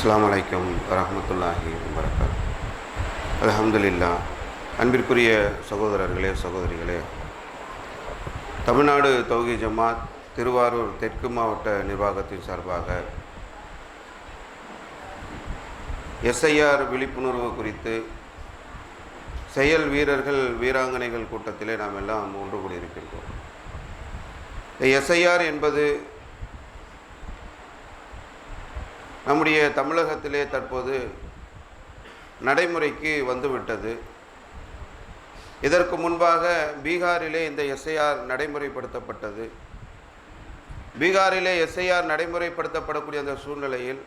அஸ்லாம் வலைக்கம் வரமத்துல்லாஹி வரகாத் அலமதுல்லா அன்பிற்குரிய சகோதரர்களே சகோதரிகளே. தமிழ்நாடு தௌஹி ஜமாத் திருவாரூர் தெற்கு மாவட்ட நிர்வாகத்தின் சார்பாக எஸ்ஐஆர் விழிப்புணர்வு குறித்து செயல் வீரர்கள் வீராங்கனைகள் கூட்டத்திலே நாம் எல்லாம் ஒன்று கூடியிருக்கின்றோம். இந்த எஸ்ஐஆர் என்பது நம்முடைய தமிழகத்திலே தற்போது நடைமுறைக்கு வந்துவிட்டது. இதற்கு முன்பாக பீகாரிலே இந்த எஸ்ஐஆர் நடைமுறைப்படுத்தப்பட்டது. பீகாரிலே எஸ்ஐஆர் நடைமுறைப்படுத்தப்படக்கூடிய அந்த சூழ்நிலையில்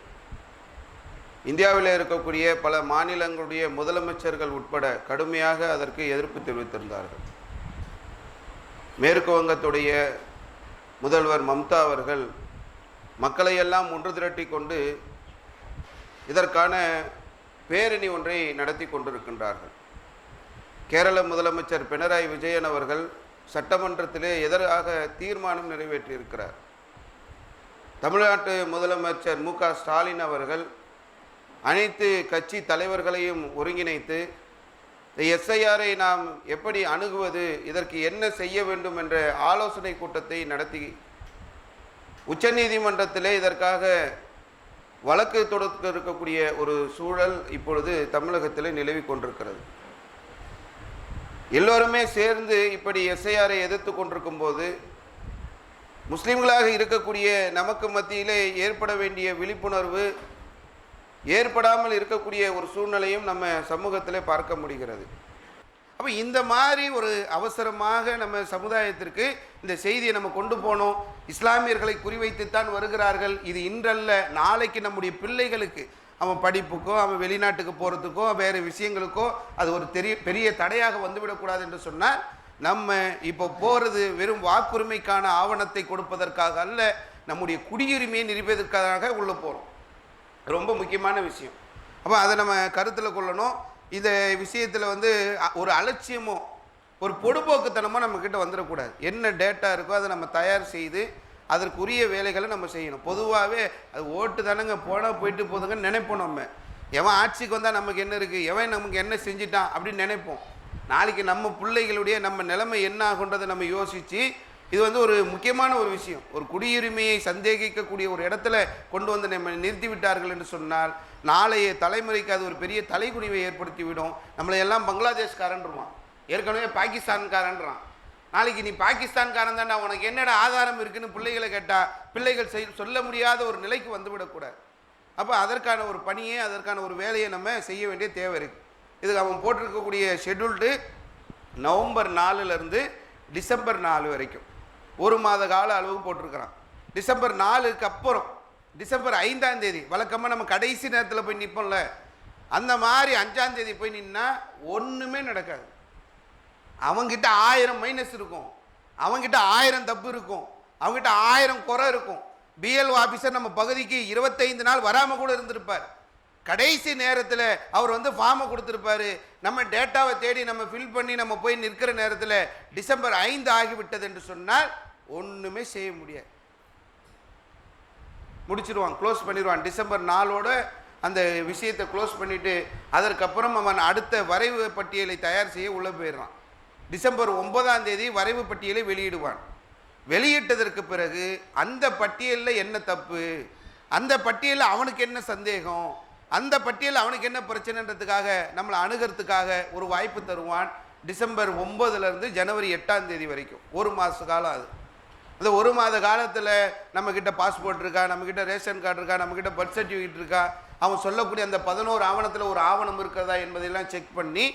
இந்தியாவில் இருக்கக்கூடிய பல மாநிலங்களுடைய முதலமைச்சர்கள் உட்பட கடுமையாக அதற்கு எதிர்ப்பு தெரிவித்திருந்தார்கள். மேற்கு வங்கத்துடைய முதல்வர் மம்தா அவர்கள் மக்களையெல்லாம் ஒன்று திரட்டி கொண்டு இதற்கான பேரணி ஒன்றை நடத்தி கொண்டிருக்கின்றார்கள். கேரள முதலமைச்சர் பினராயி விஜயன் அவர்கள் சட்டமன்றத்திலே எதிராக தீர்மானம் நிறைவேற்றியிருக்கிறார்? தமிழ்நாட்டு முதலமைச்சர் மு க ஸ்டாலின் அவர்கள் அனைத்து கட்சி தலைவர்களையும் ஒருங்கிணைத்து இந்த எஸ்ஐஆரை நாம் எப்படி அணுகுவது இதற்கு என்ன செய்ய வேண்டும் என்ற ஆலோசனை கூட்டத்தை நடத்தி உச்சநீதிமன்றத்திலே இதற்காக வழக்கு தொடுக்க இருக்கக்கூடிய ஒரு சூழல் இப்பொழுது தமிழகத்திலே நிலவி கொண்டிருக்கிறது. எல்லோருமே சேர்ந்து இப்படி எஸ்ஐஆரை எதிர்த்து கொண்டிருக்கும் போது முஸ்லீம்களாக இருக்கக்கூடிய நமக்கு மத்தியிலே ஏற்பட வேண்டிய விழிப்புணர்வு ஏற்படாமல் இருக்கக்கூடிய ஒரு சூழ்நிலையும் நம்ம சமூகத்தில் பார்க்க முடிகிறது. அப்போ இந்த மாதிரி ஒரு அவசரமாக நம்ம சமுதாயத்திற்கு இந்த செய்தியை நம்ம கொண்டு போனோம். இஸ்லாமியர்களை குறிவைத்துத்தான் வருகிறார்கள். இது இன்றல்ல. நாளைக்கு நம்முடைய பிள்ளைகளுக்கு அவன் படிப்புக்கோ அவன் வெளிநாட்டுக்கு போகிறதுக்கோ வேறு விஷயங்களுக்கோ அது ஒரு தெரிய பெரிய தடையாக வந்துவிடக்கூடாது என்று சொன்னால் நம்ம இப்போ போகிறது வெறும் வாக்குரிமைக்கான ஆவணத்தை கொடுப்பதற்காக அல்ல நம்முடைய குடியுரிமையை நிரூபிப்பதற்காக உள்ளே போகிறோம் ரொம்ப முக்கியமான விஷயம். அப்போ அதை நம்ம கருத்தில் கொள்ளணும். இந்த விஷயத்தில் வந்து அ- ஒரு அலட்சியமோ ஒரு பொடுபோக்குத்தனமோ நம்மக்கிட்ட வந்துடக்கூடாது. என்ன டேட்டா இருக்கோ அதை நம்ம தயார் செய்து அதற்குரிய வேலைகளை நம்ம செய்யணும். பொதுவாகவே அது ஓட்டு தானங்க போனால் போயிட்டு போதுங்கன்னு நினைப்போம் நம்ம. எவன் ஆட்சிக்கு வந்தால் நமக்கு என்ன இருக்குது எவன் நமக்கு என்ன செஞ்சிட்டான் அப்படின்னு நினைப்போம். நாளைக்கு நம்ம பிள்ளைகளுடைய நம்ம நிலைமை என்ன ஆகுன்றதை நம்ம யோசித்து இது வந்து ஒரு முக்கியமான ஒரு விஷயம். ஒரு குடியுரிமையை சந்தேகிக்கக்கூடிய ஒரு இடத்துல கொண்டு வந்து நம்ம நிறுத்தி விட்டார்கள் என்று சொன்னால் நாளைய தலைமுறைக்கு அது ஒரு பெரிய தலைக்குடிவை ஏற்படுத்தி விடும் நம்மளை எல்லாம் பங்களாதேஷ்காரன்றான் ஏற்கனவே பாகிஸ்தான்காரன்றான். நாளைக்கு நீ பாகிஸ்தான்காரன் தாண்டா உனக்கு என்னடா ஆதாரம் இருக்குன்னு பிள்ளைகளை கேட்டால் பிள்ளைகள் செய் சொல்ல முடியாத ஒரு நிலைக்கு வந்துவிடக்கூடாது. அப்போ அதற்கான ஒரு பணியை அதற்கான ஒரு வேலையை நம்ம செய்ய வேண்டிய தேவை இருக்குது இதுக்கு அவன் போட்டிருக்கக்கூடிய ஷெட்யூல்டு நவம்பர் நாலுலேருந்து டிசம்பர் நாலு வரைக்கும். ஒரு மாத கால அளவு போட்டிருக்கிறான். டிசம்பர் நாலுக்கு அப்புறம் டிசம்பர் ஐந்தாம் தேதி. வழக்கமாக நம்ம கடைசி நேரத்தில் போய் நிற்போம்ல அந்த மாதிரி அஞ்சாம் தேதி போய் நின்னா ஒன்றுமே நடக்காது. அவங்கிட்ட ஆயிரம் மைனஸ் இருக்கும். அவங்கிட்ட ஆயிரம் தப்பு இருக்கும். அவங்ககிட்ட ஆயிரம் குறை இருக்கும். பிஎல்ஓ ஆஃபீஸர் நம்ம பகுதிக்கு இருபத்தைந்து நாள் வராமல் கூட இருந்திருப்பார். கடைசி நேரத்தில் அவர் வந்து ஃபார்மை கொடுத்துருப்பாரு. நம்ம டேட்டாவை தேடி நம்ம ஃபில் பண்ணி நம்ம போய் நிற்கிற நேரத்தில் டிசம்பர் ஐந்து ஆகிவிட்டது என்று சொன்னால் ஒன்றுமே செய்ய முடியாது. முடிச்சிருவான் க்ளோஸ் பண்ணிடுவான் டிசம்பர் நாளோட அந்த விஷயத்தை க்ளோஸ் பண்ணிவிட்டு அதற்கப்புறம் அவன் அடுத்த வரைவு பட்டியலை தயார் செய்ய உள்ளே போயிடுறான். டிசம்பர் ஒன்பதாம் தேதி வரைவு பட்டியலை வெளியிடுவான். வெளியிட்டதற்கு பிறகு அந்த பட்டியலில் என்ன தப்பு? அந்த பட்டியலில் அவனுக்கு என்ன சந்தேகம்? அந்த பட்டியலில் அவனுக்கு என்ன பிரச்சனைன்றதுக்காக நம்மளை அணுகிறதுக்காக ஒரு வாய்ப்பு தருவான் டிசம்பர் ஒம்பதுலேருந்து ஜனவரி எட்டாம் தேதி வரைக்கும். ஒரு மாத காலம் அது. அந்த ஒரு மாத காலத்தில் நம்மக்கிட்ட பாஸ்போர்ட் இருக்கா நம்மக்கிட்ட ரேஷன் கார்டு இருக்கா நம்மக்கிட்ட பர்த் சர்டிஃபிகேட் இருக்கா அவன் சொல்லக்கூடிய அந்த பதினோரு ஆவணத்தில் ஒரு ஆவணம் இருக்கிறதா என்பதையெல்லாம் செக் பண்ணி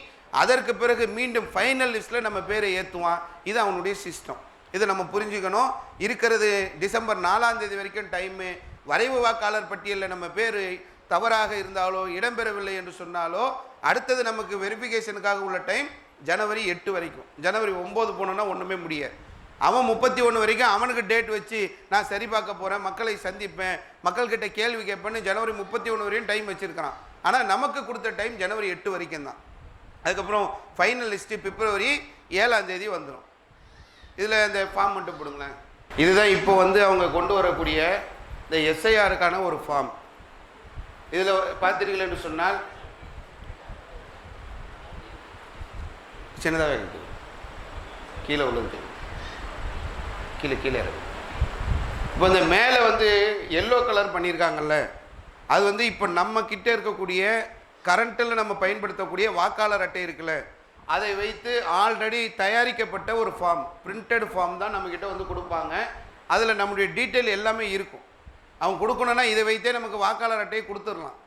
அதற்கு பிறகு மீண்டும் ஃபைனல் லிஸ்ட்டில் நம்ம பேரை ஏற்றுவான் இது அவனுடைய சிஸ்டம் இதை நம்ம புரிஞ்சுக்கணும். இருக்கிறது டிசம்பர் நாலாம் தேதி வரைக்கும் டைமு வரைவு வாக்காளர் பட்டியலில் நம்ம பேர் தவறாக இருந்தாலோ இடம்பெறவில்லை என்று சொன்னாலோ அடுத்தது நமக்கு வெரிஃபிகேஷனுக்காக உள்ள டைம் ஜனவரி எட்டு வரைக்கும். ஜனவரி ஒம்பது போனோன்னா ஒன்றுமே முடியாது. அவன் முப்பத்தி ஒன்று வரைக்கும் அவனுக்கு டேட் வச்சு நான் சரி பார்க்க போகிறேன் மக்களை சந்திப்பேன் மக்கள்கிட்ட கேள்வி கேட்பேன்னு ஜனவரி முப்பத்தி ஒன்று வரையும் டைம் வச்சுருக்கிறான். ஆனால் நமக்கு கொடுத்த டைம் ஜனவரி எட்டு வரைக்கும் தான். அதுக்கப்புறம் ஃபைனல் லிஸ்ட்டு பிப்ரவரி ஏழாம் தேதி வந்துடும் இதில் இந்த ஃபார்ம் மட்டும் போடுங்களேன். இதுதான் இப்போ வந்து அவங்க கொண்டு வரக்கூடிய இந்த எஸ்ஐஆருக்கான ஒரு ஃபார்ம் இதில் பார்த்துருக்கீங்களேன்னு சொன்னால் சின்னதாக இருக்குது. கீழே உள்ளது கீழே கீழே இருக்கு இப்போ இந்த மேலே வந்து எல்லோ கலர் பண்ணியிருக்காங்கல்ல அது வந்து இப்போ நம்ம கிட்டே இருக்கக்கூடிய கரண்ட்டில் நம்ம பயன்படுத்தக்கூடிய வாக்காளர் அட்டை இருக்குல்ல அதை வைத்து ஆல்ரெடி தயாரிக்கப்பட்ட ஒரு ஃபார்ம் பிரிண்டட் ஃபார்ம் தான் நம்மக்கிட்ட வந்து கொடுப்பாங்க. அதில் நம்முடைய டீட்டெயில் எல்லாமே இருக்கும். அவன் கொடுக்கணுன்னா இதை வைத்தே நமக்கு வாக்காளர் அட்டையை கொடுத்துடலாம்.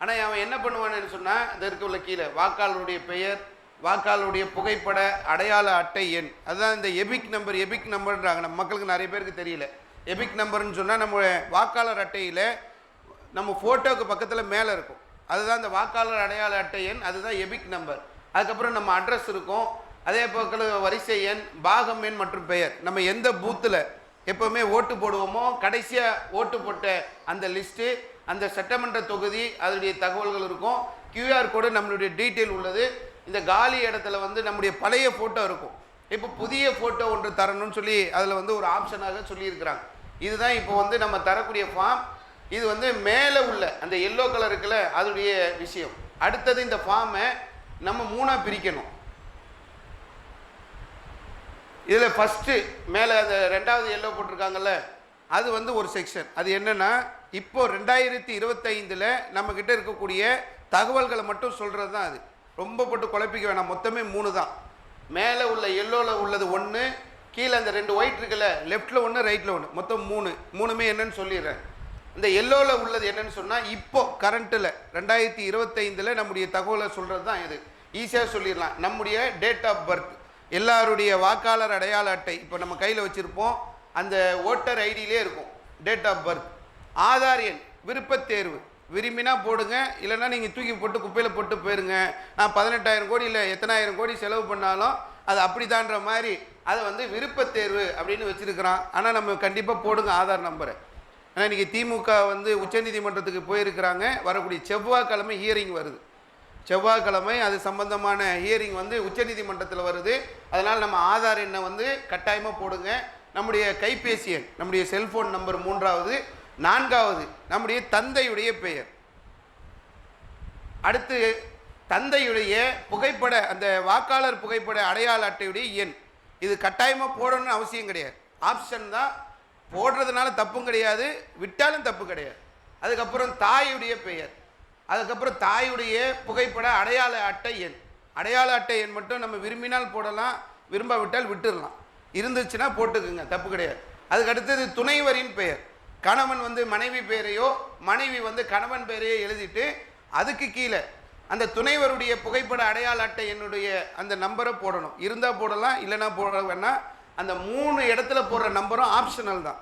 ஆனால் அவன் என்ன பண்ணுவான்னு சொன்னால் இந்த இருக்குள்ள கீழே வாக்காளருடைய பெயர் வாக்காளருடைய புகைப்பட அடையாள அட்டை எண். அதுதான் இந்த எபிக் நம்பர் எபிக் நம்பர்ன்றாங்க நம்ம மக்களுக்கு நிறைய பேருக்கு தெரியல. எபிக் நம்பர்னு சொன்னால் நம்ம வாக்காளர் அட்டையில் நம்ம ஃபோட்டோவுக்கு பக்கத்தில் மேலே இருக்கும். அதுதான் இந்த வாக்காளர் அடையாள அட்டை எண். அதுதான் எபிக் நம்பர் அதுக்கப்புறம் நம்ம அட்ரஸ் இருக்கும். அதே பக்கத்தில் வரிசை எண் பாகம் எண் மற்றும் பெயர். நம்ம எந்த பூத்தில் எப்போவுமே ஓட்டு போடுவோமோ கடைசியாக ஓட்டு போட்ட அந்த லிஸ்ட்டு அந்த சட்டமன்ற தொகுதி அதனுடைய தகவல்கள் இருக்கும். கியூஆர் கோடு நம்மளுடைய டீட்டெயில் உள்ளது. இந்த காலி இடத்துல வந்து நம்முடைய பழைய ஃபோட்டோ இருக்கும். இப்போ புதிய ஃபோட்டோ ஒன்று தரணும்னு சொல்லி அதில் வந்து ஒரு ஆப்ஷனாக சொல்லியிருக்கிறாங்க. இதுதான் இப்போ வந்து நம்ம தரக்கூடிய ஃபார்ம் இது வந்து மேலே உள்ள அந்த எல்லோ கலர் இருக்குல்ல அதனுடைய விஷயம். அடுத்தது இந்த ஃபார்மை நம்ம மூணாக பிரிக்கணும். இதில் ஃபஸ்ட்டு மேலே அந்த ரெண்டாவது எல்லோ போட்டிருக்காங்கல்ல அது வந்து ஒரு செக்ஷன் அது என்னென்னா இப்போது ரெண்டாயிரத்தி இருபத்தைந்தில் நம்மக்கிட்ட இருக்கக்கூடிய தகவல்களை மட்டும் சொல்கிறது தான் அது. ரொம்ப போட்டு குழப்பிக்க வேணாம். மொத்தமே மூணு தான். மேலே உள்ள எல்லோவில் உள்ளது ஒன்று கீழே அந்த ரெண்டு ஒயிட் இருக்குல்ல லெஃப்ட்டில் ஒன்று ரைட்டில் ஒன்று மொத்தம் மூணு. மூணுமே என்னன்னு சொல்லிடுறேன். இந்த எல்லோவில் உள்ளது என்னன்னு சொன்னால் இப்போ கரண்ட்டில் ரெண்டாயிரத்தி இருபத்தைந்தில் நம்முடைய தகவலை சொல்கிறது தான் இது. ஈஸியாக சொல்லிடலாம். நம்முடைய டேட் ஆஃப் பர்த் எல்லாருடைய வாக்காளர் அடையாள அட்டை. இப்போ நம்ம கையில் வச்சுருப்போம். அந்த ஓட்டர் ஐடியிலே இருக்கும். டேட் ஆஃப் பர்த் ஆதார் எண். விருப்பத் தேர்வு விரும்பினா போடுங்க இல்லைன்னா நீங்கள் தூக்கி போட்டு குப்பையில் போட்டு போயிருங்க. நான் பதினெட்டாயிரம் கோடி இல்லை எத்தனாயிரம் கோடி செலவு பண்ணாலும் அது அப்படிதான்ற மாதிரி அதை வந்து விருப்பத்தேர்வு அப்படின்னு வச்சுருக்கிறான். ஆனால் நம்ம கண்டிப்பாக போடுங்க ஆதார் நம்பரை. ஆனால் இன்றைக்கி திமுக வந்து உச்சநீதிமன்றத்துக்கு போயிருக்கிறாங்க. வரக்கூடிய செவ்வாய்க்கிழமை ஹியரிங் வருது. செவ்வாய்க்கிழமை அது சம்பந்தமான ஹியரிங் வந்து உச்சநீதிமன்றத்தில் வருது. அதனால் நம்ம ஆதார் எண்ணை வந்து கட்டாயமாக போடுங்க. நம்முடைய கைபேசி எண் நம்முடைய செல்ஃபோன் நம்பர் மூன்றாவது நான்காவது நம்முடைய தந்தையுடைய பெயர். அடுத்து தந்தையுடைய புகைப்பட அந்த வாக்காளர் புகைப்பட அடையாள அட்டையுடைய எண். இது கட்டாயமாக போடணும்னு அவசியம் கிடையாது. ஆப்ஷன் தான். போடுறதுனால தப்பும் கிடையாது. விட்டாலும் தப்பு கிடையாது. அதுக்கப்புறம் தாயுடைய பெயர். அதுக்கப்புறம் தாயுடைய புகைப்பட அடையாள அட்டை எண். அடையாள அட்டை எண் மட்டும் நம்ம விரும்பினால் போடலாம். விரும்பாவிட்டால் விட்டுடலாம் இருந்துச்சுன்னா போட்டுக்குங்க. தப்பு கிடையாது. அதுக்கு அடுத்தது துணைவரின் பெயர். கணவன் வந்து மனைவி பேரையோ மனைவி வந்து கணவன் பேரையோ எழுதிட்டு அதுக்கு கீழே அந்த துணைவருடைய புகைப்பட அடையாள அட்டை என்னுடைய அந்த நம்பரை போடணும். இருந்தால் போடலாம் இல்லைன்னா போட வேணாம் அந்த மூணு இடத்துல போடுற நம்பரும் ஆப்ஷனல் தான்.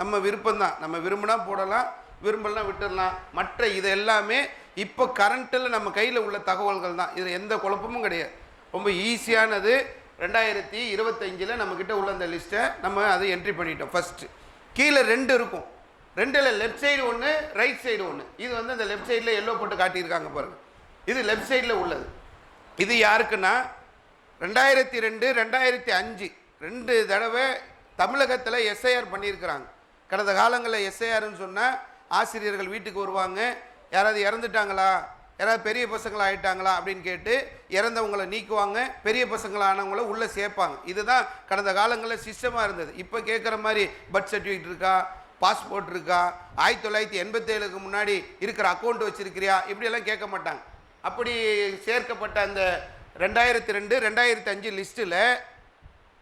நம்ம விருப்பம் தான் நம்ம விரும்பினா போடலாம் விரும்பலாம் விட்டுடலாம் மற்ற இது எல்லாமே இப்போ கரண்ட்டில் நம்ம கையில் உள்ள தகவல்கள் தான். இதில் எந்த குழப்பமும் கிடையாது. ரொம்ப ஈஸியானது ரெண்டாயிரத்தி இருபத்தஞ்சில் நம்மக்கிட்ட உள்ள அந்த லிஸ்ட்டை நம்ம அதை என்ட்ரி பண்ணிட்டோம் ஃபஸ்ட்டு கீழே ரெண்டு இருக்கும். ரெண்டில் லெஃப்ட் சைடு ஒன்று ரைட் சைடு ஒன்று இது வந்து அந்த லெஃப்ட் சைடில் எல்லோ போட்டு காட்டியிருக்காங்க பாருங்கள் இது லெஃப்ட் சைடில் உள்ளது. இது யாருக்குன்னா ரெண்டாயிரத்தி ரெண்டு ரெண்டாயிரத்தி அஞ்சு. ரெண்டு தடவை தமிழகத்தில் எஸ்ஐஆர் பண்ணியிருக்கிறாங்க. கடந்த காலங்களில் எஸ்ஐஆர்னு சொன்னால் ஆசிரியர்கள் வீட்டுக்கு வருவாங்க. யாராவது இறந்துட்டாங்களா? யாராவது பெரிய பசங்களாக ஆயிட்டாங்களா? அப்படின்னு கேட்டு இறந்தவங்களை நீக்குவாங்க. பெரிய பசங்களானவங்கள உள்ளே சேர்ப்பாங்க. இதுதான் கடந்த காலங்களில் சிஸ்டமாக இருந்தது. இப்போ கேட்குற மாதிரி பர்த் சர்டிஃபிகேட் இருக்கா? பாஸ்போர்ட் இருக்கா ஆயிரத்தி தொள்ளாயிரத்தி எண்பத்தேழுக்கு முன்னாடி இருக்கிற அக்கௌண்ட் வச்சுருக்கிறியா? இப்படியெல்லாம் கேட்க மாட்டாங்க. அப்படி சேர்க்கப்பட்ட அந்த ரெண்டாயிரத்தி ரெண்டு ரெண்டாயிரத்தி அஞ்சு லிஸ்ட்டில்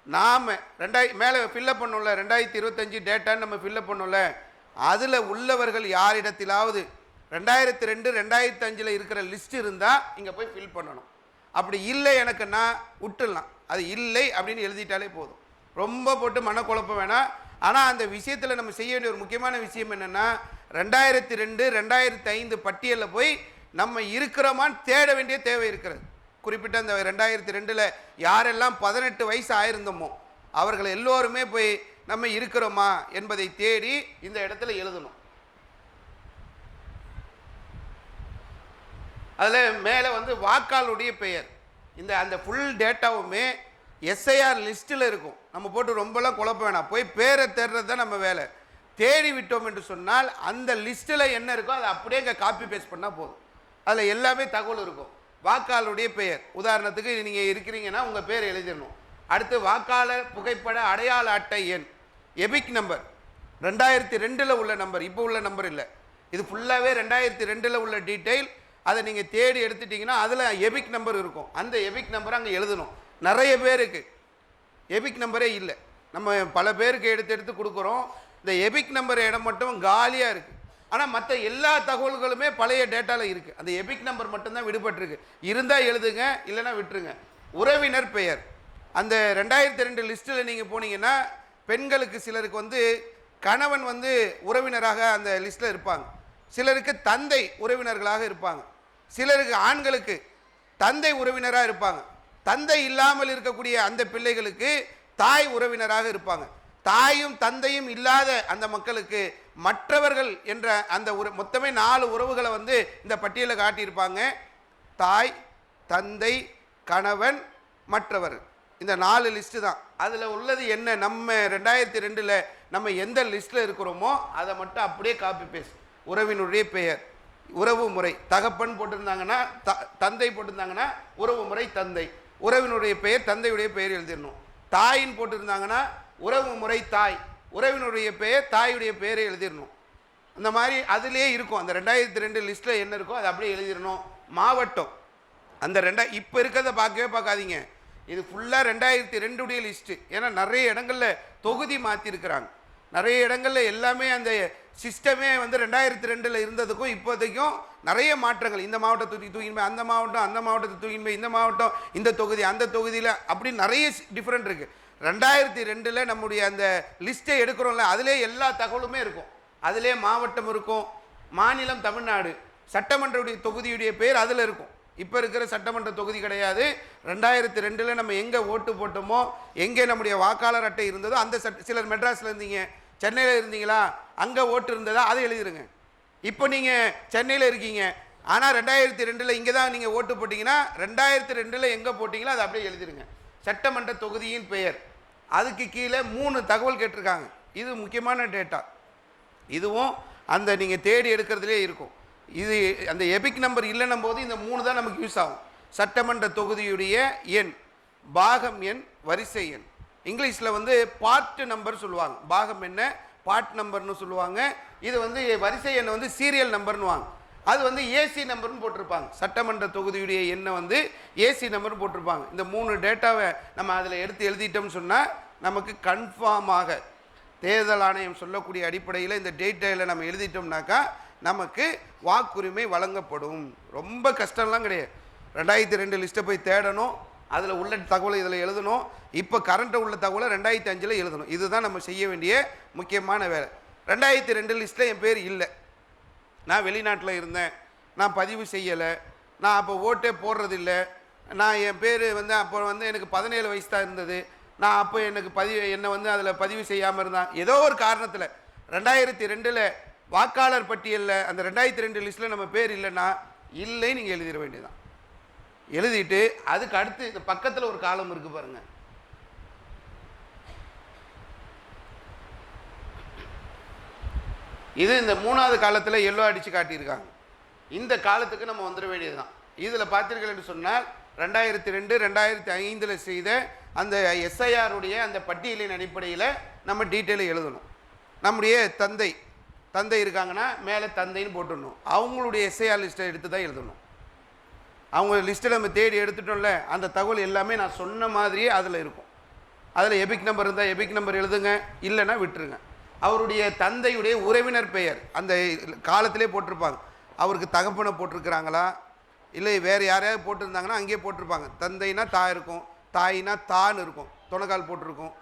நாம் ரெண்டாய் மேலே ஃபில்லப் பண்ணோம்ல ரெண்டாயிரத்தி இருபத்தஞ்சி டேட்டான்னு நம்ம ஃபில்லப் பண்ணோம்ல அதில் உள்ளவர்கள் யாரிடத்திலாவது ரெண்டாயிரத்தி ரெண்டு ரெண்டாயிரத்தி அஞ்சில் இருக்கிற லிஸ்ட் இருந்தால் இங்கே போய் ஃபில் பண்ணணும். அப்படி இல்லை எனக்குன்னா விட்டுடலாம். அது இல்லை அப்படின்னு எழுதிட்டாலே போதும். ரொம்ப போட்டு மனக்குழப்பம் வேணால் ஆனால் அந்த விஷயத்தில் நம்ம செய்ய வேண்டிய ஒரு முக்கியமான விஷயம் என்னென்னா ரெண்டாயிரத்தி ரெண்டு ரெண்டாயிரத்தி ஐந்து பட்டியலில் போய் நம்ம இருக்கிறோமான்னு தேட வேண்டிய தேவை இருக்கிறது. குறிப்பிட்ட அந்த ரெண்டாயிரத்தி ரெண்டில் யாரெல்லாம் பதினெட்டு வயசு ஆயிருந்தோமோ அவர்கள் எல்லோருமே போய் நம்ம இருக்கிறோமா என்பதை தேடி இந்த இடத்துல எழுதணும். அதில் மேலே வந்து வாக்காளருடைய பெயர். இந்த அந்த ஃபுல் டேட்டாவுமே எஸ்ஐஆர் லிஸ்ட்டில் இருக்கும். நம்ம போட்டு ரொம்பலாம் குழப்ப வேணாம். போய் பேரை தேடுறது தான் நம்ம வேலை. தேடி விட்டோம் என்று சொன்னால் அந்த லிஸ்ட்டில் என்ன இருக்கோ அதை அப்படியே இங்கே காப்பி பேஸ்ட் பண்ணால் போதும். அதில் எல்லாமே தகவல் இருக்கும். வாக்காளருடைய பெயர். உதாரணத்துக்கு நீங்கள் இருக்கிறீங்கன்னா உங்கள் பேர் எழுதிடணும். அடுத்து வாக்காளர் புகைப்பட அடையாள அட்டை எண். எபிக் நம்பர் ரெண்டாயிரத்தி ரெண்டில் உள்ள நம்பர் இப்போ உள்ள நம்பர் இல்லை. இது ஃபுல்லாகவே ரெண்டாயிரத்தி ரெண்டில் உள்ள டீட்டெயில் அதை நீங்கள் தேடி எடுத்துட்டிங்கன்னா அதில் எபிக் நம்பர் இருக்கும். அந்த எபிக் நம்பரை அங்கே எழுதணும். நிறைய பேருக்கு. எபிக் நம்பரே இல்லை. நம்ம பல பேருக்கு எடுத்து எடுத்து கொடுக்குறோம். இந்த எபிக் நம்பர் இடம் மட்டும் காலியாக இருக்குது ஆனால் மற்ற எல்லா தகவல்களுமே பழைய டேட்டாவில் இருக்குது அந்த எபிக் நம்பர் மட்டும்தான் விடுபட்டிருக்கு. இருந்தால் எழுதுங்க இல்லைன்னா விட்டுருங்க. உறவினர் பெயர். அந்த ரெண்டாயிரத்தி ரெண்டு லிஸ்ட்டில் நீங்கள் போனீங்கன்னா பெண்களுக்கு சிலருக்கு வந்து கணவன் வந்து உறவினராக அந்த லிஸ்ட்டில் இருப்பாங்க. சிலருக்கு தந்தை உறவினர்களாக இருப்பாங்க. சிலருக்கு ஆண்களுக்கு தந்தை உறவினராக இருப்பாங்க. தந்தை இல்லாமல் இருக்கக்கூடிய அந்த பிள்ளைகளுக்கு தாய் உறவினராக இருப்பாங்க. தாயும் தந்தையும் இல்லாத அந்த மக்களுக்கு மற்றவர்கள் என்ற அந்த உற மொத்தமே நாலு உறவுகளை வந்து இந்த பட்டியலில் காட்டியிருப்பாங்க. தாய் தந்தை கணவன் மற்றவர். இந்த நாலு லிஸ்ட்டு தான். அதில் உள்ளது என்ன? நம்ம ரெண்டாயிரத்தி ரெண்டில் நம்ம எந்த லிஸ்ட்டில் இருக்கிறோமோ அதை மட்டும் அப்படியே காப்பி பேஸ் உறவினுடைய பெயர் உறவு முறை. தகப்பன் போட்டிருந்தாங்கன்னா த தந்தை போட்டிருந்தாங்கன்னா உறவு முறை தந்தை. உறவினுடைய பெயர் தந்தையுடைய பெயர் எழுதிடணும். தாயின் போட்டிருந்தாங்கன்னா உறவு முறை தாய். உறவினுடைய பெயர் தாயுடைய பெயரை எழுதிடணும். அந்த மாதிரி அதுலேயே இருக்கும். அந்த ரெண்டாயிரத்தி ரெண்டு லிஸ்ட்டில் என்ன இருக்கோ அதை அப்படியே எழுதிடணும். மாவட்டம். அந்த ரெண்டா இப்போ இருக்கிறத பார்க்கவே பார்க்காதீங்க. இது ஃபுல்லாக ரெண்டாயிரத்தி ரெண்டுடைய லிஸ்ட்டு. ஏன்னா நிறைய இடங்களில் தொகுதி மாற்றிருக்கிறாங்க நிறைய இடங்களில் எல்லாமே அந்த சிஸ்டமே வந்து ரெண்டாயிரத்தி ரெண்டில் இருந்ததுக்கும் இப்போதைக்கும் நிறைய மாற்றங்கள். இந்த மாவட்டத்தை தூக்கி அந்த மாவட்டம் அந்த மாவட்டத்தை தூக்கின்னு இந்த மாவட்டம் இந்த தொகுதி அந்த தொகுதியில் அப்படி நிறைய டிஃப்ரெண்ட் இருக்குது ரெண்டாயிரத்தி ரெண்டில் நம்முடைய அந்த லிஸ்ட்டை எடுக்கிறோம்ல அதிலே எல்லா தகவலுமே இருக்கும். அதிலே மாவட்டம் இருக்கும் மாநிலம் தமிழ்நாடு சட்டமன்ற தொகுதியுடைய பேர் அதில் இருக்கும். இப்போ இருக்கிற சட்டமன்ற தொகுதி கிடையாது. ரெண்டாயிரத்தி ரெண்டில் நம்ம எங்கே ஓட்டு போட்டோமோ எங்கே நம்முடைய வாக்காளர் அட்டை இருந்ததோ அந்த சட்ட சிலர் மெட்ராஸில் இருந்தீங்க சென்னையில் இருந்தீங்களா? அங்கே ஓட்டு இருந்ததா? அதை எழுதிருங்க. இப்போ நீங்கள் சென்னையில் இருக்கீங்க. ஆனால் ரெண்டாயிரத்தி ரெண்டில் இங்கே தான் நீங்கள் ஓட்டு போட்டிங்கன்னா ரெண்டாயிரத்தி ரெண்டில் எங்கே போட்டிங்களோ அதை அப்படியே எழுதிருங்க. சட்டமன்ற தொகுதியின் பெயர். அதுக்கு கீழே மூணு தகவல் கேட்டிருக்காங்க. இது முக்கியமான டேட்டா. இதுவும் அந்த நீங்கள் தேடி எடுக்கிறதுலே இருக்கும். இது அந்த எபிக் நம்பர் இல்லைன்னும் போது இந்த மூணு தான் நமக்கு யூஸ் ஆகும். சட்டமன்ற தொகுதியுடைய எண் பாகம் எண் வரிசை எண். இங்கிலீஷில் வந்து பார்ட் நம்பர் சொல்லுவாங்க. பாகம் என்ன? பார்ட் நம்பர்னு சொல்லுவாங்க. இது வந்து வரிசை எண்ணை வந்து சீரியல் நம்பர்னுவாங்க அது வந்து ஏசி நம்பர்னு போட்டிருப்பாங்க. சட்டமன்ற தொகுதியுடைய எண்ணை வந்து ஏசி நம்பர்னு போட்டிருப்பாங்க. இந்த மூணு டேட்டாவை நம்ம அதில் எடுத்து எழுதிட்டோம்னு சொன்னால் நமக்கு கன்ஃபார்மாக தேர்தல் ஆணையம் சொல்லக்கூடிய அடிப்படையில் இந்த டேட்டாவில் நம்ம எழுதிட்டோம்னாக்கா நமக்கு வாக்குரிமை வழங்கப்படும். ரொம்ப கஷ்டம்லாம் கிடையாது. ரெண்டாயிரத்தி ரெண்டு லிஸ்ட்டை போய் தேடணும். அதில் உள்ள தகவலை இதில் எழுதணும். இப்போ கரண்ட்டை உள்ள தகவலை ரெண்டாயிரத்தி அஞ்சில் எழுதணும். இதுதான் நம்ம செய்ய வேண்டிய முக்கியமான வேலை. ரெண்டாயிரத்தி ரெண்டு லிஸ்ட்டில் என் பேர் இல்லை. நான் வெளிநாட்டில் இருந்தேன். நான் பதிவு செய்யலை. நான் அப்போ ஓட்டே போடுறதில்ல நான் என் பேர் வந்து அப்போ வந்து எனக்கு பதினேழு வயசு தான் இருந்தது. நான் அப்போ எனக்கு பதிவு என்னை வந்து அதில் பதிவு செய்யாமல் இருந்தான். ஏதோ ஒரு காரணத்தில். ரெண்டாயிரத்தி ரெண்டில் வாக்காளர் பட்டியலில் அந்த ரெண்டாயிரத்தி ரெண்டு லிஸ்ட்டில் நம்ம பேர் இல்லைன்னா இல்லை நீங்கள் எழுதிட வேண்டியதான் எழுதிட்டு அதுக்கு அடுத்து இந்த பக்கத்தில் ஒரு காலம் இருக்குது பாருங்கள் இது இந்த மூணாவது காலத்தில் எல்லோ அடித்து காட்டியிருக்காங்க. இந்த காலத்துக்கு நம்ம வந்துட வேண்டியதுதான். இதில் பார்த்தீர்கள் என்று சொன்னால் ரெண்டாயிரத்தி ரெண்டு ரெண்டாயிரத்தி ஐந்தில் செய்த அந்த எஸ்ஐஆருடைய அந்த பட்டியலின் அடிப்படையில் நம்ம டீட்டெயிலை எழுதணும். நம்முடைய தந்தை தந்தை இருக்காங்கன்னா மேலே தந்தைன்னு போட்டுடணும். அவங்களுடைய எஸ்ஐஆர் லிஸ்ட்டை எடுத்து தான் எழுதணும். அவங்க லிஸ்ட்டில் நம்ம தேடி எடுத்துட்டோம்ல அந்த தகவல் எல்லாமே நான் சொன்ன மாதிரியே அதில் இருக்கும். அதில் எபிக் நம்பர் இருந்தால் எபிக் நம்பர் எழுதுங்க இல்லைன்னா விட்டுருங்க. அவருடைய தந்தையுடைய உறவினர் பெயர் அந்த காலத்திலே போட்டிருப்பாங்க. அவருக்கு தகப்பனை போட்டிருக்கிறாங்களா? இல்லை வேறு யாரையாவது போட்டிருந்தாங்கன்னா அங்கேயே போட்டிருப்பாங்க. தந்தைனா தா இருக்கும் தாயினா தான் இருக்கும் துணக்கால் போட்டிருக்கும்.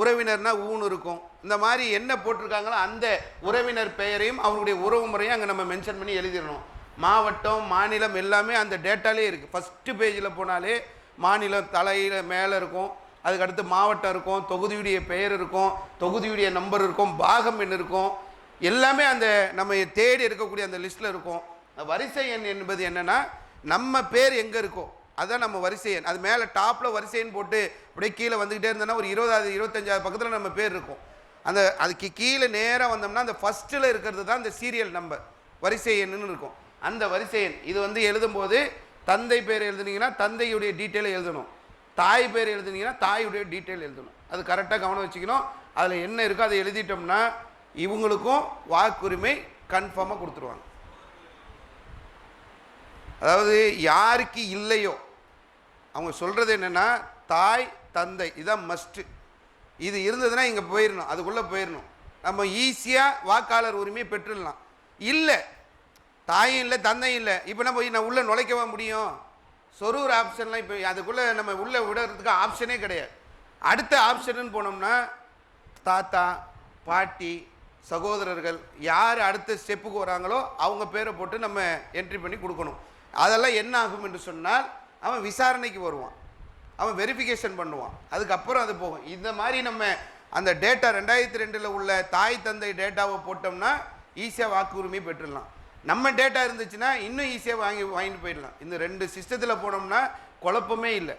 உறவினர்னா ஊன் இருக்கும். இந்த மாதிரி என்ன போட்டிருக்காங்களோ அந்த உறவினர் பெயரையும் அவருடைய உறவு முறையும் அங்கே நம்ம மென்ஷன் பண்ணி எழுதிடணும். மாவட்டம் மாநிலம் எல்லாமே அந்த டேட்டாலே இருக்குது ஃபஸ்ட்டு பேஜில் போனாலே மாநிலம் தலையில் மேலே இருக்கும். அதுக்கடுத்து மாவட்டம் இருக்கும் தொகுதியுடைய பெயர் இருக்கும் தொகுதியுடைய நம்பர் இருக்கும் பாகம் எண் இருக்கும். எல்லாமே அந்த நம்ம தேடி இருக்கக்கூடிய அந்த லிஸ்ட்டில் இருக்கும். வரிசை எண் என்பது என்னென்னா நம்ம பேர் எங்கே இருக்கோ அதுதான் நம்ம வரிசை எண். அது மேலே டாப்பில் வரிசை எண் போட்டு அப்படியே கீழே வந்துக்கிட்டே இருந்தோன்னா ஒரு இருபதாவது இருபத்தஞ்சாவது பக்கத்தில் நம்ம பேர் இருக்கும். அந்த அதுக்கு கீழே நேராக வந்தோம்னா அந்த ஃபஸ்ட்டில் இருக்கிறது தான் அந்த சீரியல் நம்பர் வரிசை எண்ணுன்னு இருக்கும். அந்த வரிசை எண் இது வந்து எழுதும்போது தந்தை பேர் எழுதுனீங்கன்னா தந்தையுடைய டீட்டெயில் எழுதணும். தாய் பேர் எழுதுனீங்கன்னா தாயுடைய டீட்டெயில் எழுதணும். அது கரெக்டாக கவனம் வச்சுக்கணும். அதில் என்ன இருக்கோ அதை எழுதிட்டோம்னா இவங்களுக்கும் வாக்குரிமை கன்ஃபார்மாக கொடுத்துருவாங்க. அதாவது யாருக்கு இல்லையோ அவங்க சொல்கிறது என்னென்னா தாய் தந்தை இதான் மஸ்ட்டு இது இருந்ததுன்னா இங்கே போயிடணும் அதுக்குள்ளே போயிடணும் நம்ம ஈஸியாக வாக்காளர் உரிமையை பெற்றுடலாம். இல்லை தாயும் இல்லை தந்தையும் இல்லை. இப்போ நம்ம நான் உள்ளே நுழைக்கவா முடியும்? சொரூர் ஆப்ஷன்லாம் இப்போ அதுக்குள்ளே நம்ம உள்ளே விடுறதுக்கு ஆப்ஷனே கிடையாது. அடுத்த ஆப்ஷனு போனோம்னா தாத்தா பாட்டி சகோதரர்கள் யார் அடுத்த ஸ்டெப்புக்கு வராங்களோ அவங்க பேரை போட்டு நம்ம என்ட்ரி பண்ணி கொடுக்கணும். அதெல்லாம் என்ன ஆகும் என்று சொன்னால் அவன் விசாரணைக்கு வருவான். அவன் வெரிஃபிகேஷன் பண்ணுவான். அதுக்கப்புறம் அது போகும். இந்த மாதிரி நம்ம அந்த டேட்டா ரெண்டாயிரத்தி ரெண்டில் உள்ள தாய் தந்தை டேட்டாவை போட்டோம்னா ஈஸியாக வாக்குரிமை பெற்றுடலாம். நம்ம டேட்டா இருந்துச்சுன்னா இன்னும் ஈஸியாக வாங்கி வாங்கிட்டு போயிடலாம். இந்த ரெண்டு சிஸ்டத்தில் போனோம்னா குழப்பமே இல்லை.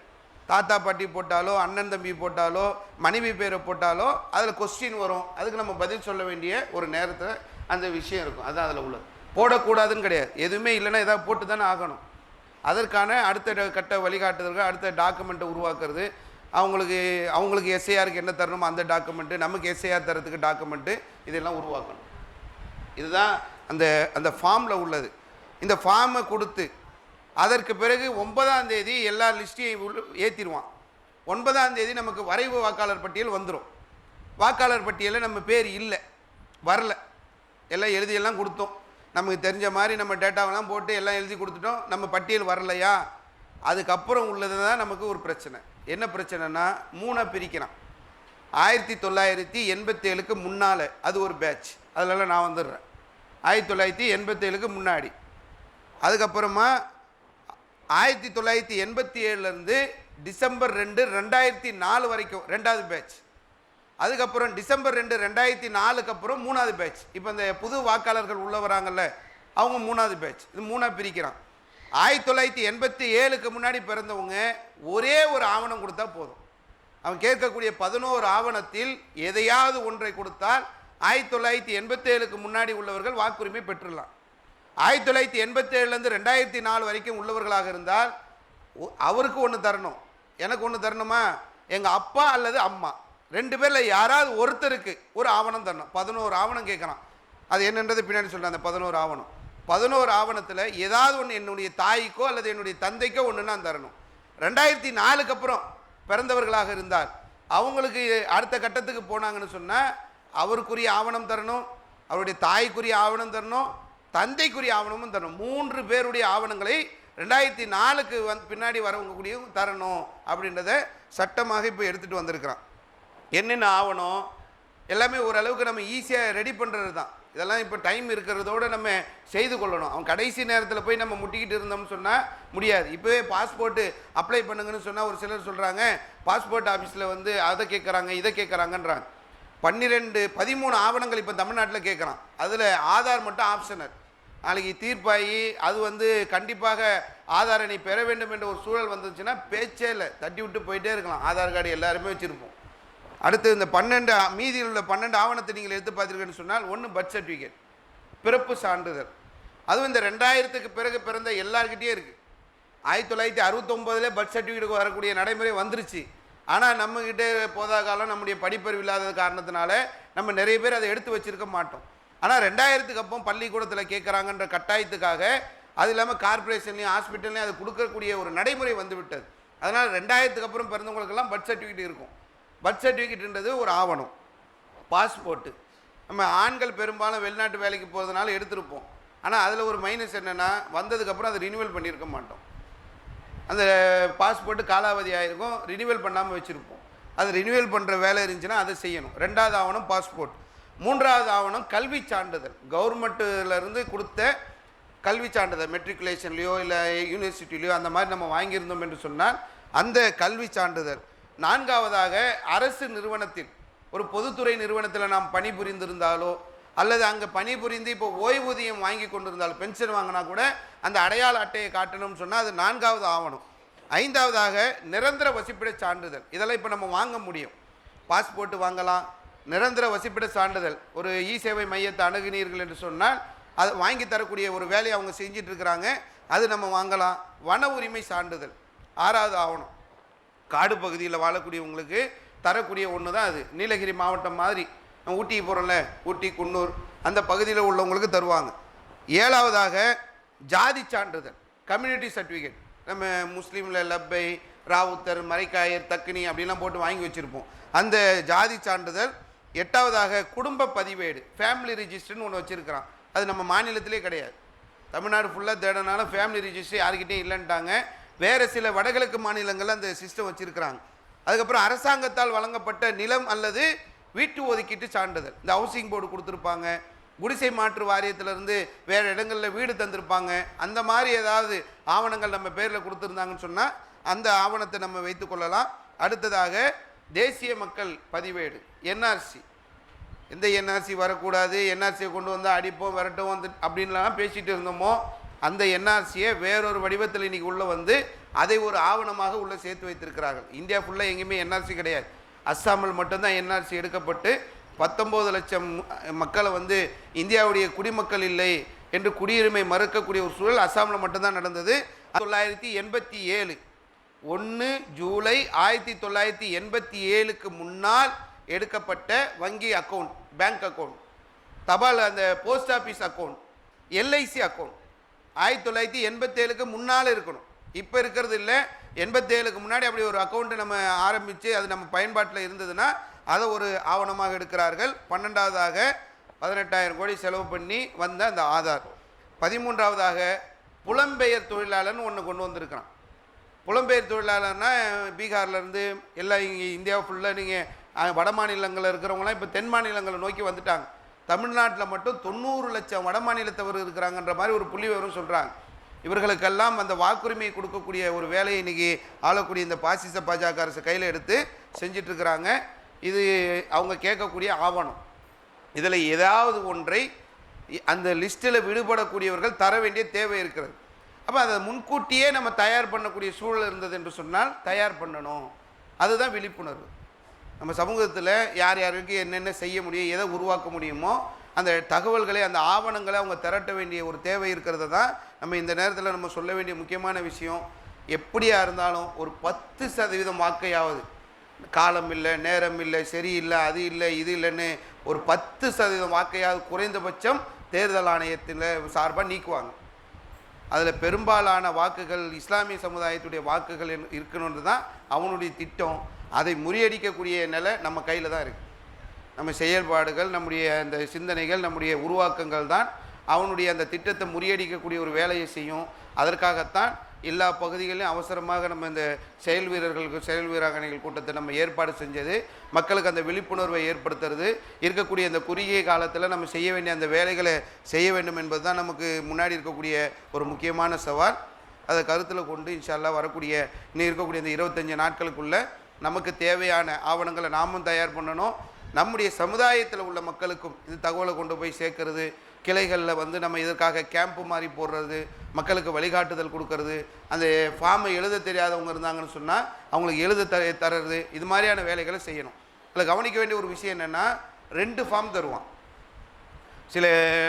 தாத்தா பாட்டி போட்டாலோ அண்ணன் தம்பி போட்டாலோ மனைவி பேரை போட்டாலோ அதில் கொஸ்டின் வரும். அதுக்கு நம்ம பதில் சொல்ல வேண்டிய ஒரு நேரத்தில் அந்த விஷயம் இருக்கும். அதுதான் அதில் உள்ளது. போடக்கூடாதுன்னு கிடையாது. எதுவுமே இல்லைன்னா எதாவது போட்டு தானே ஆகணும். அதற்கான அடுத்த ட- கட்ட வழிகாட்டுதல்கள் அடுத்த டாக்குமெண்ட்டை உருவாக்குறது அவங்களுக்கு அவங்களுக்கு எஸ்ஐஆருக்கு என்ன தரணுமோ அந்த டாக்குமெண்ட்டு நமக்கு எஸ்ஐஆர் தரத்துக்கு டாக்குமெண்ட்டு இதெல்லாம் உருவாக்கணும். இதுதான் அந்த அந்த ஃபார்மில் உள்ளது. இந்த ஃபார்மை கொடுத்து அதற்கு பிறகு ஒன்பதாம் தேதி எல்லா லிஸ்ட்டையும் ஏற்றிடுவான் ஒன்பதாம் தேதி நமக்கு வரைவு வாக்காளர் பட்டியல் வந்துடும் வாக்காளர் பட்டியலில் நம்ம பேர் இல்லை. வரல. எல்லாம் எழுதியெல்லாம் கொடுத்தோம். நமக்கு தெரிஞ்ச மாதிரி நம்ம டேட்டாவெல்லாம் போட்டு எல்லாம் எழுதி கொடுத்துட்டோம். நம்ம பட்டியல் வரலையா? அதுக்கப்புறம் உள்ளது தான் நமக்கு ஒரு பிரச்சனை. என்ன பிரச்சனைனா மூணாக பிரிக்கிறான். ஆயிரத்தி தொள்ளாயிரத்தி எண்பத்தேழுக்கு முன்னால் அது ஒரு பேட்ச் அதிலலாம் நான் வந்துடுறேன். ஆயிரத்தி தொள்ளாயிரத்தி எண்பத்தேழுக்கு முன்னாடி. அதுக்கப்புறமா ஆயிரத்தி தொள்ளாயிரத்தி எண்பத்தி ஏழுலேருந்து டிசம்பர் ரெண்டு ரெண்டாயிரத்தி நாலு வரைக்கும் ரெண்டாவது பேட்ச். அதுக்கப்புறம் டிசம்பர் ரெண்டு ரெண்டாயிரத்தி நாலுக்கு அப்புறம் மூணாவது பேட்ச். இப்போ இந்த புது வாக்காளர்கள் உள்ளே வராங்கல்ல அவங்க மூணாவது பேட்ச். இது மூணாக பிரிக்கிறான். ஆயிரத்தி தொள்ளாயிரத்தி எண்பத்தி ஏழுக்கு முன்னாடி பிறந்தவங்க ஒரே ஒரு ஆவணம் கொடுத்தா போதும். அவன் கேட்கக்கூடிய பதினோரு ஆவணத்தில் எதையாவது ஒன்றை கொடுத்தால் ஆயிரத்தி தொள்ளாயிரத்தி எண்பத்தேழுக்கு முன்னாடி உள்ளவர்கள் வாக்குரிமை பெற்றுடலாம் ஆயிரத்தி தொள்ளாயிரத்தி எண்பத்தேழுலேருந்து ரெண்டாயிரத்தி நாலு வரைக்கும் உள்ளவர்களாக இருந்தால் அவருக்கு ஒன்று தரணும். எனக்கு ஒன்று தரணுமா? எங்கள் அப்பா அல்லது அம்மா. ரெண்டு பேரில் யாராவது ஒருத்தருக்கு ஒரு ஆவணம் தரணும். பதினோரு ஆவணம் கேட்குறான் அது என்னன்றது பின்னாடி சொல்கிறேன் அந்த பதினோரு ஆவணம். பதினோரு ஆவணத்தில் ஏதாவது ஒன்று என்னுடைய தாய்க்கோ அல்லது என்னுடைய தந்தைக்கோ ஒன்று நான் தரணும். ரெண்டாயிரத்தி நாலுக்கு அப்புறம் பிறந்தவர்களாக இருந்தால் அவங்களுக்கு அடுத்த கட்டத்துக்கு போனாங்கன்னு சொன்னால் அவருக்குரிய ஆவணம் தரணும் அவருடைய தாய்க்குரிய ஆவணம் தரணும் தந்தைக்குரிய ஆவணமும் தரணும். மூன்று பேருடைய ஆவணங்களை ரெண்டாயிரத்தி நாலுக்கு வந் பின்னாடி வரவங்க கூடயும் தரணும் அப்படின்றத சட்டமாக இப்போ எடுத்துகிட்டு வந்திருக்கிறான். என்னென்ன ஆவணம்? எல்லாமே ஓரளவுக்கு நம்ம ஈஸியாக ரெடி பண்ணுறது தான் இதெல்லாம் இப்போ டைம் இருக்கிறதோடு நம்ம செய்து கொள்ளணும். அவன் கடைசி நேரத்தில் போய் நம்ம முட்டிக்கிட்டு இருந்தோம்னு சொன்னால் முடியாது. இப்போவே பாஸ்போர்ட்டு அப்ளை பண்ணுங்கன்னு சொன்னால் ஒரு சிலர் சொல்கிறாங்க பாஸ்போர்ட் ஆஃபீஸில் வந்து அதை கேட்குறாங்க இதை கேட்குறாங்கன்றாங்க பன்னிரெண்டு பதிமூணு ஆவணங்கள் இப்போ தமிழ்நாட்டில் கேட்குறான் அதில் ஆதார் மட்டும் ஆப்ஷனல் நாளைக்கு தீர்ப்பாகி அது வந்து கண்டிப்பாக ஆதாரை எண்ணை பெற வேண்டும் என்ற ஒரு சூழல் வந்துச்சுன்னா பேச்சே இல்லை. தட்டி விட்டு போயிட்டே இருக்கலாம். ஆதார் கார்டு எல்லாருமே வச்சுருப்போம். அடுத்து இந்த பன்னெண்டு மீதியில் உள்ள பன்னெண்டு ஆவணத்தை நீங்கள் எடுத்து பார்த்துருக்கேன்னு சொன்னால் ஒன்று பர்த் சர்டிஃபிகேட் பிறப்பு சான்றிதழ். அதுவும் இந்த ரெண்டாயிரத்துக்கு பிறகு பிறந்த எல்லாருக்கிட்டேயே இருக்குது ஆயிரத்தி தொள்ளாயிரத்தி அறுபத்தொம்போதுல பர்த் சர்டிஃபிகேட்டுக்கு வரக்கூடிய நடைமுறை வந்துருச்சு. ஆனால் நம்மக்கிட்டே போதா காலம் நம்முடைய படிப்பறிவு இல்லாத காரணத்தினால நம்ம நிறைய பேர் அதை எடுத்து வச்சிருக்க மாட்டோம். ஆனால் ரெண்டாயிரத்துக்கு அப்புறம் பள்ளிக்கூடத்தில் கேட்குறாங்கன்ற கட்டாயத்துக்காக அது இல்லாமல் கார்பரேஷன்லேயும் ஹாஸ்பிட்டல்லையும் அது கொடுக்கக்கூடிய ஒரு நடைமுறை வந்து விட்டது அதனால் ரெண்டாயிரத்துக்கு அப்புறம் பிறந்தவங்களுக்கெல்லாம் பர்த் சர்டிஃபிகேட் இருக்கும். பர்த் சர்டிஃபிகேட்ன்றது ஒரு ஆவணம். பாஸ்போர்ட்டு. நம்ம ஆண்கள் பெரும்பாலும் வெளிநாட்டு வேலைக்கு போகிறதுனால எடுத்திருப்போம். ஆனால் அதில் ஒரு மைனஸ் என்னென்னா வந்ததுக்கப்புறம் அதை ரினிவல் பண்ணியிருக்க மாட்டோம். அந்த பாஸ்போர்ட்டு காலாவதி ஆகிருக்கும் ரினிவல் பண்ணாமல் வச்சுருப்போம். அது ரினிவல் பண்ணுற வேலை இருந்துச்சுன்னா அதை செய்யணும். ரெண்டாவது ஆவணம் பாஸ்போர்ட். மூன்றாவது ஆவணம் கல்வி சான்றிதழ். கவர்மெண்ட்டிலேருந்து கொடுத்த கல்வி சான்றிதழ் மெட்ரிகுலேஷன்லையோ இல்லை யூனிவர்சிட்டிலையோ அந்த மாதிரி நம்ம வாங்கியிருந்தோம் என்று சொன்னால் அந்த கல்வி சான்றிதழ். நான்காவதாக அரசு நிறுவனத்தில் ஒரு பொதுத்துறை நிறுவனத்தில் நாம் பணிபுரிந்திருந்தாலோ அல்லது அங்கே பணிபுரிந்து இப்போ ஓய்வூதியம் வாங்கி கொண்டிருந்தாலும் பென்ஷன் வாங்கினா கூட அந்த அடையாள அட்டையை காட்டணும்னு சொன்னால் அது நான்காவது ஆவணம். ஐந்தாவதாக நிரந்தர வசிப்பிட சான்றிதழ். இதெல்லாம் இப்போ நம்ம வாங்க முடியும். பாஸ்போர்ட் வாங்கலாம். நிரந்தர வசிப்பிட சான்றிதழ். ஒரு இ சேவை மையத்தை அணுகினீர்கள் என்று சொன்னால் அதை வாங்கி தரக்கூடிய ஒரு வேலையை அவங்க செஞ்சிட்டு இருக்கிறாங்க. அது நம்ம வாங்கலாம். வன உரிமை சான்றிதழ். ஆறாவது ஆவணம். காடு பகுதியில் வாழக்கூடியவங்களுக்கு தரக்கூடிய ஒன்று தான் அது. நீலகிரி மாவட்டம் மாதிரி. ஊட்டிக்கு போகிறோம்ல ஊட்டி குன்னூர் அந்த பகுதியில் உள்ளவங்களுக்கு தருவாங்க. ஏழாவதாக ஜாதி சான்றிதழ் கம்யூனிட்டி சர்டிஃபிகேட் நம்ம முஸ்லீமில் லப்பை ராவுத்தர் மரைக்காயர் தக்கினி அப்படிலாம் போட்டு வாங்கி வச்சுருப்போம். அந்த ஜாதி சான்றிதழ் எட்டாவதாக குடும்ப பதிவேடு ஃபேமிலி ரிஜிஸ்டர்னு ஒன்று வச்சுருக்கிறான். அது நம்ம மாநிலத்திலே கிடையாது. தமிழ்நாடு ஃபுல்லாக தேடனாலும் ஃபேமிலி ரிஜிஸ்டர் யாருக்கிட்டையும் இல்லைன்ட்டாங்க. வேறு சில வடகிழக்கு மாநிலங்களில் அந்த சிஸ்டம் வச்சுருக்கிறாங்க. அதுக்கப்புறம் அரசாங்கத்தால் வழங்கப்பட்ட நிலம் அல்லது வீட்டு ஒதுக்கீட்டு சான்றிதழ். இந்த ஹவுசிங் போர்டு கொடுத்துருப்பாங்க. குடிசை மாற்று வாரியத்திலேருந்து வேறு இடங்களில் வீடு தந்திருப்பாங்க. அந்த மாதிரி ஏதாவது ஆவணங்கள் நம்ம பேரில் கொடுத்துருந்தாங்கன்னு சொன்னால் அந்த ஆவணத்தை நம்ம வைத்துக்கொள்ளலாம் அடுத்ததாக தேசிய மக்கள் பதிவேடு என்ஆர்சி எந்த என்ஆர்சி வரக்கூடாது? என்ஆர்சியை கொண்டு வந்தால் அடிப்போம் விரட்டும் வந்து அப்படின்லாம் பேசிகிட்டு இருந்தோமோ அந்த என்ஆர்சியை வேறொரு வடிவத்தில் இன்றைக்கி உள்ளே வந்து அதை ஒரு ஆவணமாக உள்ளே சேர்த்து வைத்திருக்கிறார்கள். இந்தியா ஃபுல்லாக எங்கேயுமே என்ஆர்சி கிடையாது. அஸ்ஸாமில் மட்டும்தான் என்ஆர்சி எடுக்கப்பட்டு பத்தொம்போது லட்சம் மக்களை வந்து இந்தியாவுடைய குடிமக்கள் இல்லை என்று குடியுரிமை மறுக்கக்கூடிய ஒரு சூழல் அஸ்ஸாமில் மட்டும்தான் நடந்தது. தொள்ளாயிரத்தி எண்பத்தி ஏழு. ஒன்று ஜூலை ஆயிரத்தி தொள்ளாயிரத்தி எண்பத்தி ஏழுக்கு முன்னால் எடுக்கப்பட்ட வங்கி அக்கௌண்ட் பேங்க் அக்கௌண்ட் தபால் அந்த post office account LIC account ஆயிரத்தி தொள்ளாயிரத்தி எண்பத்தேழுக்கு முன்னால் இருக்கணும். இப்போ இருக்கிறது இல்லை. எண்பத்தேழுக்கு முன்னாடி அப்படி ஒரு அக்கௌண்ட்டு நம்ம ஆரம்பித்து அது நம்ம பயன்பாட்டில் இருந்ததுன்னா அதை ஒரு ஆவணமாக எடுக்கிறார்கள். பன்னெண்டாவதாக பதினெட்டாயிரம் கோடி செலவு பண்ணி வந்த அந்த ஆதார். பதிமூன்றாவதாக புலம்பெயர் தொழிலாளர்னு ஒன்று கொண்டு வந்திருக்கிறான். புலம்பெயர் தொழிலாளர்னால் பீகார்லேருந்து எல்லாம் இங்கே இந்தியா ஃபுல்லாக நீங்கள் வட மாநிலங்களில் இருக்கிறவங்களாம் இப்போ தென் மாநிலங்களை நோக்கி வந்துட்டாங்க. தமிழ்நாட்டில் மட்டும் தொண்ணூறு லட்சம் வட மாநிலத்தவர் இருக்கிறாங்கன்ற மாதிரி ஒரு புள்ளி விவரம் சொல்கிறாங்க இவர்களுக்கெல்லாம் அந்த வாக்குரிமை கொடுக்கக்கூடிய ஒரு வேலையை இன்றைக்கி ஆளக்கூடிய இந்த பாசிச பாஜக அரசு கையில் எடுத்து செஞ்சிட்ருக்கிறாங்க. இது அவங்க கேட்கக்கூடிய ஆவணம். இதில் ஏதாவது ஒன்றை அந்த லிஸ்ட்டில் விடுபடக்கூடியவர்கள் தர வேண்டிய தேவை இருக்கிறது. அப்போ அதை முன்கூட்டியே நம்ம தயார் பண்ணக்கூடிய சூழல் இருந்தது என்று சொன்னால் தயார் பண்ணணும். அதுதான் விழிப்புணர்வு. நம்ம சமூகத்தில் யார் யாருக்கு என்னென்ன செய்ய முடியும் எதை உருவாக்க முடியுமோ அந்த தகவல்களை அந்த ஆவணங்களை அவங்க திரட்ட வேண்டிய ஒரு தேவை இருக்கிறது தான் நம்ம இந்த நேரத்தில் நம்ம சொல்ல வேண்டிய முக்கியமான விஷயம். எப்படியா இருந்தாலும் ஒரு பத்து சதவீதம் வாக்கையாவது. காலம் இல்லை நேரம் இல்லை சரியில்லை அது இல்லை இது இல்லைன்னு ஒரு பத்து சதவீதம் வாக்கையாவது குறைந்தபட்சம் தேர்தல் ஆணையத்தில் சார்பாக நீக்குவாங்க. அதில் பெரும்பாலான வாக்குகள் இஸ்லாமிய சமுதாயத்துடைய வாக்குகள் இருக்கணுன்றது தான் அவனுடைய திட்டம். அதை முறியடிக்கக்கூடிய நிலை நம்ம கையில் தான் இருக்குது நம்ம செயல்பாடுகள் நம்முடைய அந்த சிந்தனைகள் நம்முடைய உருவாக்கங்கள் தான் அவனுடைய அந்த திட்டத்தை முறியடிக்கக்கூடிய ஒரு வேலையை செய்யும். அதற்காகத்தான் எல்லா பகுதிகளிலும் அவசரமாக நம்ம இந்த செயல் வீரர்களுக்கு செயல் வீராங்கனைகள் கூட்டத்தை நம்ம ஏற்பாடு செஞ்சது. மக்களுக்கு அந்த விழிப்புணர்வை ஏற்படுத்துறது. இருக்கக்கூடிய அந்த குறுகிய காலத்தில் நம்ம செய்ய வேண்டிய அந்த வேலைகளை செய்ய வேண்டும் என்பது தான் நமக்கு முன்னாடி இருக்கக்கூடிய ஒரு முக்கியமான சவால். அதை கருத்தில் கொண்டு இன்ஷால்லா வரக்கூடிய இன்னும் இருக்கக்கூடிய இந்த இருபத்தஞ்சு நாட்களுக்குள்ளே நமக்கு தேவையான ஆவணங்களை நாமும் தயார் பண்ணணும். நம்முடைய சமுதாயத்தில் உள்ள மக்களுக்கும் இது தகவலை கொண்டு போய் சேர்க்கறது கிளைகளில் வந்து நம்ம இதற்காக கேம்ப்பு மாதிரி போடுறது மக்களுக்கு வழிகாட்டுதல் கொடுக்கறது அந்த ஃபார்மை எழுத தெரியாதவங்க இருந்தாங்கன்னு சொன்னால் அவங்களுக்கு எழுத த தர்றது இது மாதிரியான வேலைகளை செய்யணும். இதில் கவனிக்க வேண்டிய ஒரு விஷயம் என்னென்னா ரெண்டு ஃபார்ம் தருவான். சில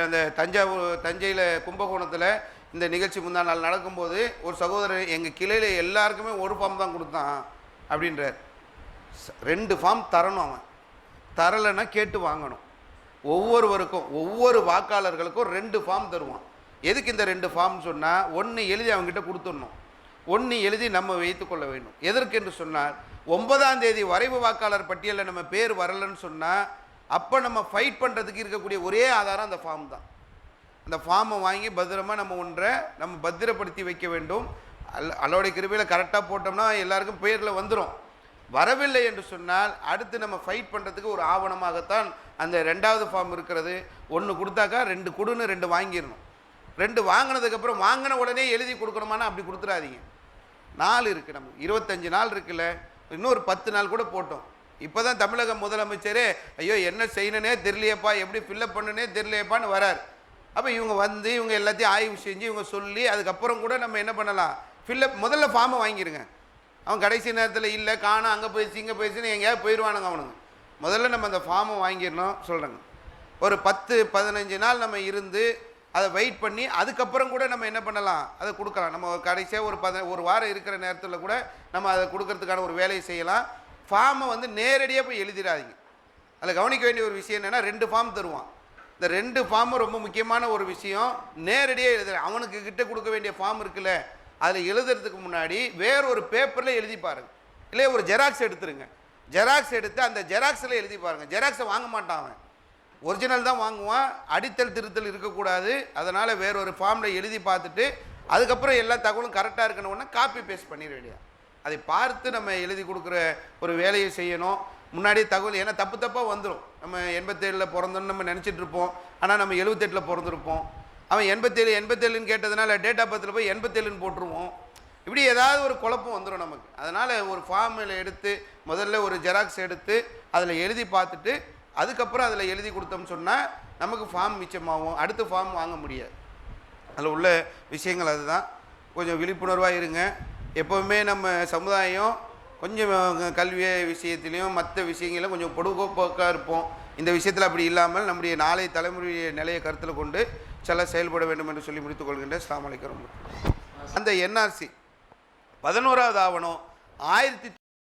அந்த தஞ்சாவூர் தஞ்சையில் கும்பகோணத்தில் இந்த நிகழ்ச்சி முந்தா நாள் நடக்கும்போது ஒரு சகோதரர் எங்கள் கிளையில் எல்லாருக்குமே ஒரு ஃபார்ம் தான் கொடுத்தான் அப்படின்றார். ரெண்டு ஃபார்ம் தரணும் அவன். தரலைன்னா கேட்டு வாங்கணும். ஒவ்வொருவருக்கும் ஒவ்வொரு வாக்காளர்களுக்கும் ரெண்டு ஃபார்ம் தருவான். எதுக்கு இந்த ரெண்டு ஃபார்ம் சொன்னால் ஒன்று எழுதி அவங்ககிட்ட கொடுத்துடணும். ஒன்று எழுதி நம்ம வைத்துக்கொள்ள வேண்டும். எதற்கு என்று சொன்னால் ஒன்பதாம் தேதி வரைவு வாக்காளர் பட்டியலில் நம்ம பேர் வரலன்னு சொன்னால் அப்போ நம்ம ஃபைட் பண்ணுறதுக்கு இருக்கக்கூடிய ஒரே ஆதாரம் அந்த ஃபார்ம் தான். அந்த ஃபார்மை வாங்கி பத்திரமாக நம்ம ஒன்றை நம்ம பத்திரப்படுத்தி வைக்க வேண்டும். அல் அலோடைய கிருபையில் கரெக்டாக போட்டோம்னா எல்லாருக்கும் பேரில் வந்துடும் வரவில்லை என்று சொன்னால் அடுத்து நம்ம ஃபைட் பண்ணுறதுக்கு ஒரு ஆவணமாகத்தான் அந்த ரெண்டாவது ஃபார்ம் இருக்கிறது. ஒன்று கொடுத்தாக்கா ரெண்டு கொடுன்னு ரெண்டு வாங்கிடணும். ரெண்டு வாங்கினதுக்கப்புறம் வாங்கின உடனே எழுதி கொடுக்கணுமானா அப்படி கொடுத்துடாதீங்க. நாள் இருக்குது நம்ம. இருபத்தஞ்சி நாள் இருக்குல்ல. இன்னொரு பத்து நாள் கூட போட்டோம். இப்போ தான் தமிழக முதலமைச்சரே ஐயோ என்ன செய்யணுனே தெரியலையப்பா. எப்படி ஃபில்லப் பண்ணுனே தெரியலையேப்பான்னு வரார். அப்போ இவங்க வந்து இவங்க எல்லாத்தையும் ஆய்வு செஞ்சு இவங்க சொல்லி அதுக்கப்புறம் கூட நம்ம என்ன பண்ணலாம்? ஃபில்லப் முதல்ல ஃபார்மை வாங்கிடுங்க அவன் கடைசி நேரத்தில் இல்லை காணோம் அங்கே போயிடுச்சு இங்கே போயிடுச்சுன்னு எங்கேயாவது போயிடுவானுங்க அவனுங்க. முதல்ல நம்ம அந்த ஃபார்மை வாங்கிடணும் சொல்கிறேங்க ஒரு பத்து பதினஞ்சு நாள் நம்ம இருந்து அதை வெயிட் பண்ணி அதுக்கப்புறம் கூட நம்ம என்ன பண்ணலாம்? அதை கொடுக்கலாம். நம்ம கடைசியாக ஒரு பத ஒரு வாரம் இருக்கிற நேரத்தில் கூட நம்ம அதை கொடுக்கறதுக்கான ஒரு வேலையை செய்யலாம். ஃபார்மை வந்து நேரடியாக போய் எழுதிடாதீங்க. அதில் கவனிக்க வேண்டிய ஒரு விஷயம் என்னென்னா ரெண்டு ஃபார்ம் தருவான். இந்த ரெண்டு ஃபார்மும் ரொம்ப முக்கியமான ஒரு விஷயம் நேரடியாக எழுதுற அவனுக்கு கிட்டே கொடுக்க வேண்டிய ஃபார்ம் இருக்குல்ல அதில் எழுதுறதுக்கு முன்னாடி வேறொரு பேப்பரில் எழுதி பாருங்க. இல்லை ஒரு ஜெராக்ஸ் எடுத்துருங்க. ஜெராக்ஸ் எடுத்து அந்த ஜெராக்ஸில் எழுதி பாருங்கள் ஜெராக்ஸை வாங்க மாட்டான் அவன். ஒரிஜினல் தான் வாங்குவான். அடித்தல் திருத்தல் இருக்கக்கூடாது. அதனால் வேற ஒரு ஃபார்மில் எழுதி பார்த்துட்டு அதுக்கப்புறம் எல்லா தகவலும் கரெக்டாக இருக்கணும்னா காப்பி பேஸ்ட் பண்ணிட வேண்டியது அதை பார்த்து நம்ம எழுதி கொடுக்குற ஒரு வேலையை செய்யணும். முன்னாடியே தகவல் ஏன்னா தப்பு தப்பாக வந்துடும் நம்ம எண்பத்தேழில் பிறந்தோன்னு நம்ம நினச்சிட்ருப்போம் ஆனால் நம்ம எழுபத்தெட்டில் பிறந்திருப்போம். அவன் எண்பத்தேழு எண்பத்தேழுன்னு கேட்டதுனால டேட் ஆஃப் பர்த்தில் போய் எண்பத்தேழுன்னு போட்டுருவோம். இப்படி ஏதாவது ஒரு குழப்பம் வந்துடும் நமக்கு. அதனால் ஒரு ஃபார்மில் எடுத்து முதல்ல ஒரு ஜெராக்ஸ் எடுத்து அதில் எழுதி பார்த்துட்டு அதுக்கப்புறம் அதில் எழுதி கொடுத்தோம்னு சொன்னால் நமக்கு ஃபார்ம் மிச்சமாகும். அடுத்த ஃபார்ம் வாங்க முடியாது. அதில் உள்ள விஷயங்கள் அதுதான். கொஞ்சம் விழிப்புணர்வாக இருங்க. எப்போவுமே நம்ம சமுதாயம் கொஞ்சம் கல்வி விஷயத்துலையும் மற்ற விஷயங்களும் கொஞ்சம் பொடுகோப்போக்காக இருப்போம். இந்த விஷயத்தில் அப்படி இல்லாமல் நம்முடைய நாளை தலைமுறைய நிலையை கருத்தில் கொண்டு செல்ல செயல்பட வேண்டும் என்று சொல்லி முடித்துக் கொள்கின்றேன் அஸ்ஸலாமு அலைக்கும் அந்த என்ஆர்சி பதினோராவது ஆவணம் ஆயிரத்தி